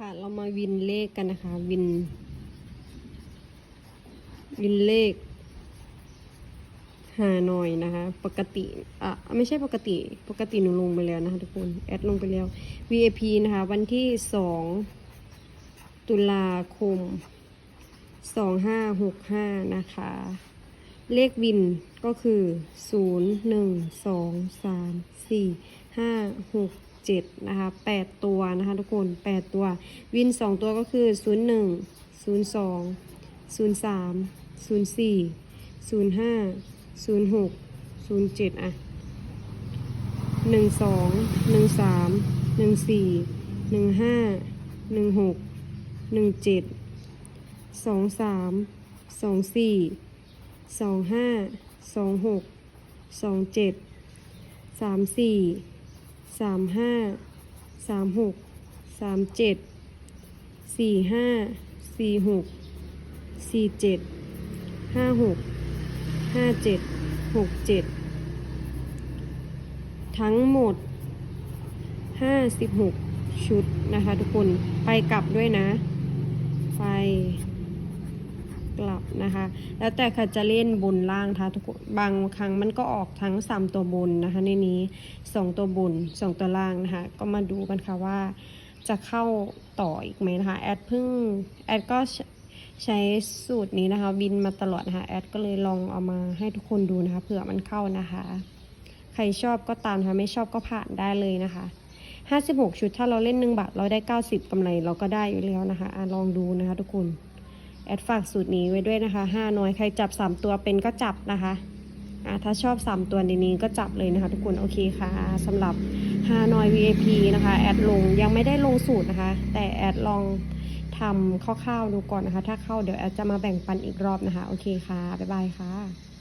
ค่ะ เรามาวินเลขกันนะคะ วิน วินเลขหาหน่อยนะคะ ปกติอะไม่ใช่ปกติ ปกติหนูลงไปแล้วนะคะทุกคน แอดลงไปแล้ว VIP นะคะ วันที่สองตุลาคมสองห้าหกห้านะคะ เลขวินก็คือศูนย์หนึ่งสองสามสี่ห้าหก เจ็ดนะคะแปดตัวนะคะทุกคนแปดตัว วินสองตัวก็คือศูนย์หนึ่งศูนย์สองศูนย์สามศูนย์สี่ศูนย์ห้าศูนย์หกศูนย์เจ็ดอะหนึ่งสองหนึ่งสามหนึ่งสี่หนึ่งห้าหนึ่งหกหนึ่งเจ็ด สามห้าสามสี่สามห้าสามหกสามเจ็ดสี่ห้าสี่หกสี่เจ็ดห้าหกห้าเจ็ดหกเจ็ดทั้งหมดห้าสิบหกชุดนะคะทุกคนไปกลับด้วยนะ ไป กลับนะคะ แล้วแต่ใครจะเล่นบนล่างนะคะทุกบางครั้งมันก็ออกทั้ง 3 ตัวบนนะคะ ในนี้ 2 ตัวบน 2 ตัวล่างนะคะ ก็มาดูกันค่ะว่าจะเข้าต่ออีกไหมนะคะแอดเพิ่งแอดก็ใช้สูตรนี้นะคะ บินมาตลอดนะคะแอดก็เลยลองเอามาให้ทุกคนดูนะคะเผื่อมันเข้านะคะ ใครชอบก็ตามนะคะไม่ชอบก็ผ่านได้เลยนะคะ56 ชุดถ้าเราเล่น 1 บาทเราได้ 90กำไรเราก็ได้อยู่แล้วนะคะอะลองดูนะคะทุกคน แอดฝากสูตรนี้ไว้ด้วยนะคะ5น้อยใครจับ3ตัวเป็นก็จับนะคะอะถ้าชอบ3ตัวในนี้ก็จับเลยนะคะ ทุกคนโอเคค่ะสำหรับ5น้อย VIP นะคะ แอดลงยังไม่ได้ลงสูตรนะคะ แต่แอดลองทำคร่าวๆดูก่อนนะคะ ถ้าเข้าเดี๋ยวแอดจะมาแบ่งปันอีกรอบนะคะ โอเคค่ะ บ๊ายบายค่ะ